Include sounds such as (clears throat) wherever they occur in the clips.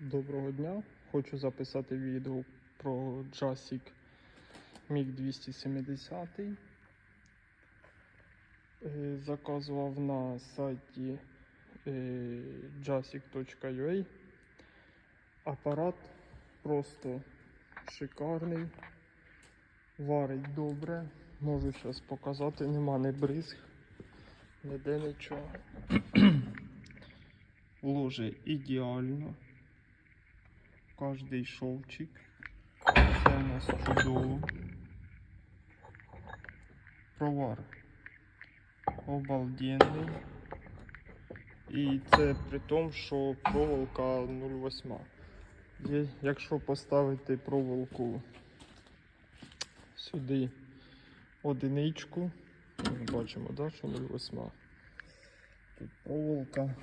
Доброго дня. Хочу записати відео про джасік MiG 270. Е, Заказував на сайті е, jasic.ua. Апарат просто шикарний, варить добре. Можу зараз показати, нема не бризг, ніде нічого. (clears throat) Ложе ідеально. Кожний шовчик. Це у нас чудово. Провар обалденний. І це при тому, що проволока 0,8. Є- Якщо поставити проволоку сюди одиничку, бачимо, да, що 0,8. Тут проволока.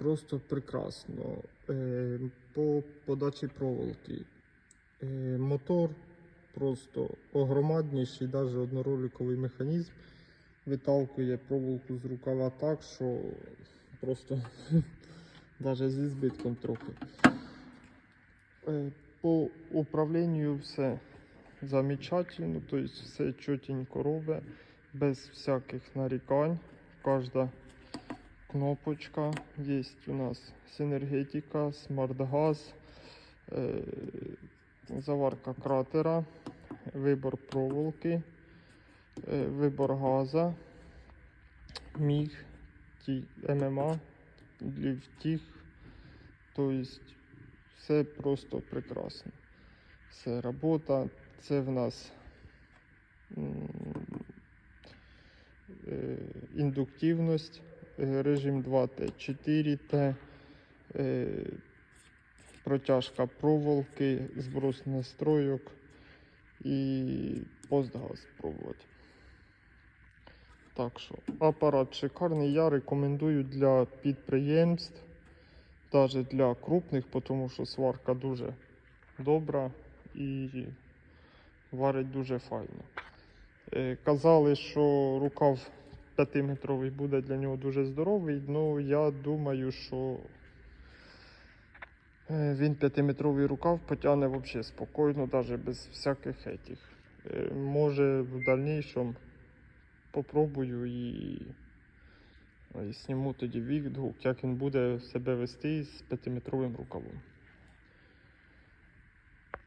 Просто прекрасно. Е, по подачі проволоки. Е, мотор просто огромадніший, навіть однороликовий механізм. Виталкує проволоку з рукава так, що просто (laughs) навіть зі збитком трохи. Е, по управлінню все замечательно, тобто все чотенько робить, без всяких нарікань. Кожна кнопочка. Есть у нас синергетика, смарт-газ, е, заварка кратера, вибор проволоки, е, вибор газа, міг, ММА, ліфтіг. Тобто все просто прекрасно. Все робота. Це в нас е, індуктивність, режим 2Т, 4Т, е, протяжка проволоки, зброс настройок і постгаз пробувати. Так що, апарат шикарний. Я рекомендую для підприємств, навіть для крупних, тому що сварка дуже добра і варить дуже файно. Е, Казали, що рукав 5-метровий буде для нього дуже здоровий, ну я думаю, що е, він 5-метровий рукав потягне взагалі спокійно, навіть без всяких етих. Е, Може в дальнішому попробую і, і зніму тоді відгук, як він буде себе вести з 5-метровим рукавом.